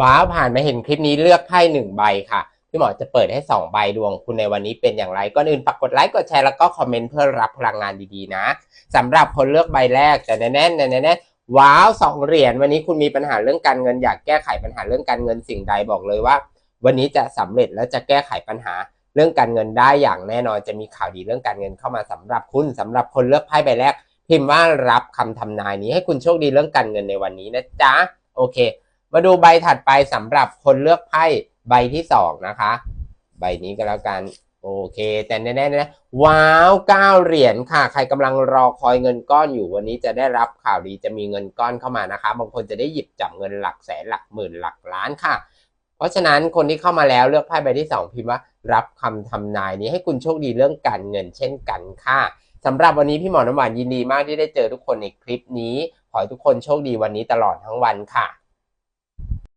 ว้าวผ่านมาเห็นคลิปนี้เลือกไพ่หนึ่งใบค่ะ พี่หมอจะเปิดให้สองใบดวงคุณในวันนี้เป็นอย่างไรก่อนอื่นฝากกดไลค์กดแชร์แล้วก็คอมเมนต์เพื่อรับพลังงานดีๆนะสำหรับคนเลือกใบแรกจะแน่ๆแน่ๆว้าวสองเหรียญวันนี้คุณมีปัญหาเรื่องการเงินอยากแก้ไขปัญหาเรื่องการเงินสิ่งใดบอกเลยว่า วันนี้จะสำเร็จและจะแก้ไขปัญหาเรื่องการเงินได้อย่างแน่นอนจะมีข่าวดีเรื่องการเงินเข้ามาสำหรับคุณสำหรับคนเลือกไพ่ใบแรก พิมพ์ว่ารับคำทำนายนี้ให้คุณโชคดีเรื่องการเงินในวันนี้นะจ๊ะโอเค มาดูใบถัดไปสำหรับคนเลือกไพ่ใบที่สองนะคะ ใบนี้ก็แล้วกันโอเค แต่แน่ๆนะว้าวเก้าเหรียญค่ะ ใครกำลังรอคอยเงินก้อนอยู่วันนี้จะได้รับข่าวดีจะมีเงินก้อนเข้ามานะคะ บางคนจะได้หยิบจับเงินหลักแสนหลักหมื่นหลักล้านค่ะ เพราะฉะนั้นคนที่เข้ามาแล้วเลือกไพ่ใบที่สองพิมพ์ว่ารับคำทำนายนี้ให้คุณโชคดีเรื่องการเงินเช่นกันค่ะสำหรับวันนี้พี่หมอน้ำหวานยินดีมากที่ได้เจอทุกคนในคลิปนี้ ขอให้ทุกคนโชคดีวันนี้ตลอดทั้งวันค่ะ